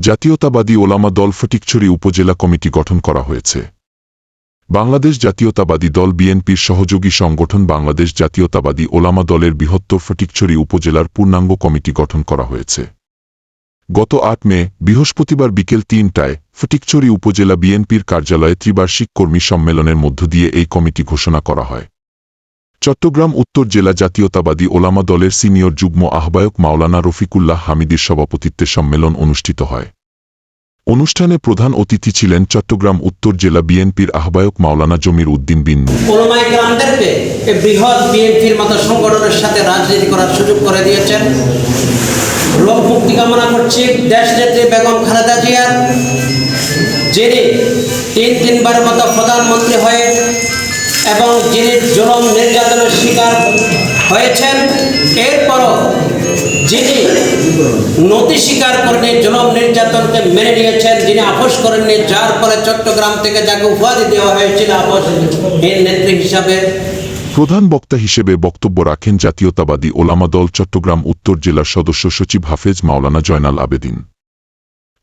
জাতীয়তাবাদী ওলামা দল ফটিকছড়ি উপজেলা কমিটি গঠন করা হয়েছে। বাংলাদেশ জাতীয়তাবাদী দল বিএনপির সহযোগী সংগঠন বাংলাদেশ জাতীয়তাবাদী ওলামা দলের বৃহত্তর ফটিকছড়ি উপজেলার পূর্ণাঙ্গ কমিটি গঠন করা হয়েছে। গত আট মে, বৃহস্পতিবার বিকেল তিনটায় ফটিকছড়ি উপজেলা বিএনপির কার্যালয়ে ত্রিবার্ষিক কর্মী সম্মেলনের মধ্য দিয়ে এই কমিটি ঘোষণা করা হয়। চট্টগ্রাম উত্তর জেলা জাতীয়তাবাদী ওলামা দলের সিনিয়র যুগ্ম আহ্বায়ক মাওলানা রফিকুল্লাহ হামিদের সভাপতিত্বে সম্মেলন অনুষ্ঠিত হয়। অনুষ্ঠানে প্রধান অতিথি ছিলেন চট্টগ্রাম উত্তর জেলা বিএনপির আহ্বায়ক মাওলানা জমির উদ্দিন বিন বৃহৎ বিএনপির মতো সংগঠনের সাথে রাজনীতি করার সুযোগ করে দিয়েছেন। লোক মুক্তি কামনা করছি দেশ নেত্রী বেগম খালেদা জিয়ার, যিনি তিন তিনবারের মতো প্রধানমন্ত্রী হয়ে এবং যিনি জুলম নির্যাতনের শিকার হয়েছেন, এরপরও যিনি নথি স্বীকার করেনি, জুলম নির্যাতনকে মেনে নিয়েছেন, যিনি আপোষ করেননি, যার ফলে চট্টগ্রাম থেকে যাকে উপাধি দেওয়া হয়েছিল আপোষহীন নেত্রী হিসাবে। প্রধান বক্তা হিসেবে বক্তব্য রাখেন জাতীয়তাবাদী ওলামা দল চট্টগ্রাম উত্তর জেলার সদস্য সচিব হাফেজ মাওলানা জয়নাল আবেদিন।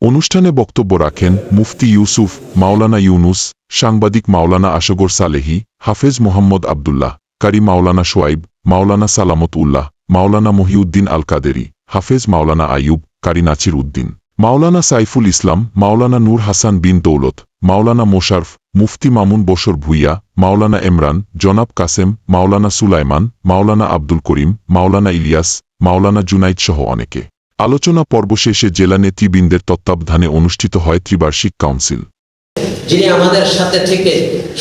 অনুষ্ঠানে বক্তব্য রাখেন মুফতি ইউসুফ মাওলানা ইউনুস, সাংবাদিক মাওলানা আশগর সালেহি, হাফেজ মোহাম্মদ আবদুল্লাহ, কারি মাওলানা সোয়াইব মাওলানা সালামত উল্লাহ মাওলানা মহিউদ্দিন আল কাদেরি হাফেজ মাওলানা আইয়ুব, কারি নাচির উদ্দিন, মাওলানা সাইফুল ইসলাম, মাওলানা নূর হাসান বিন দৌলত, মাওলানা মোশারফ, মুফতি মামুন বসর ভুইয়া, মাওলানা এমরান জনাব কাসেম, মাওলানা সুলাইমান, মাওলানা আব্দুল করিম, মাওলানা ইলিয়াস, মাওলানা জুনাইদ সহ অনেকে। আলোচনা পর্ব শেষে জেলা নেতৃবৃন্দের তত্ত্বাবধানে অনুষ্ঠিত হয় ত্রিবার্ষিক কাউন্সিল। যিনি আমাদের সাথে থেকে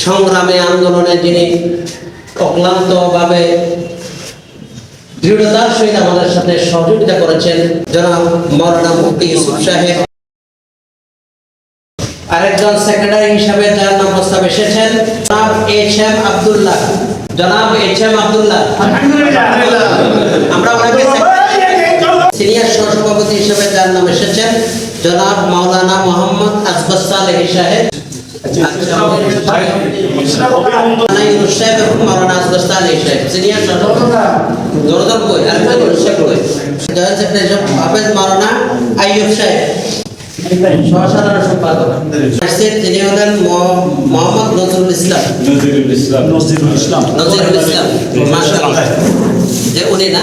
সংগ্রামে আন্দোলনে যিনি অক্লান্তভাবে দৃঢ়তার সহিত আমাদের সাথে সহযোগিতা করেছেন জনাব মৌলানা মুফতি ইউসুফ সাহেব। আরেকজন সেক্রেটারি হিসাবে যার নাম প্রস্তাব এসেছেন জনাব এইচ এম আবদুল্লাহ। জনাব এইচ এম আবদুল্লাহ। সেক্রেটারি সাহেব হাফেজ মাওলানা আইয়ুব সাহেব। সহসাধারণ সম্পাদক। তিনি হলেন মোহাম্মদ নজরুল ইসলাম। নজরুল ইসলাম। নজরুল ইসলাম। নজরুল ইসলাম মাশাআল্লাহ। যে উনি না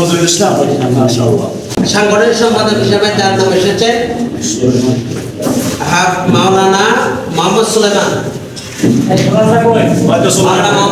নজরুল ইসলাম। মাশাআল্লাহ। সাংগঠনিক সম্পাদক হিসেবে যার নাম এসেছে মাওলানা মোহাম্মদ সুলেমান মাওলানা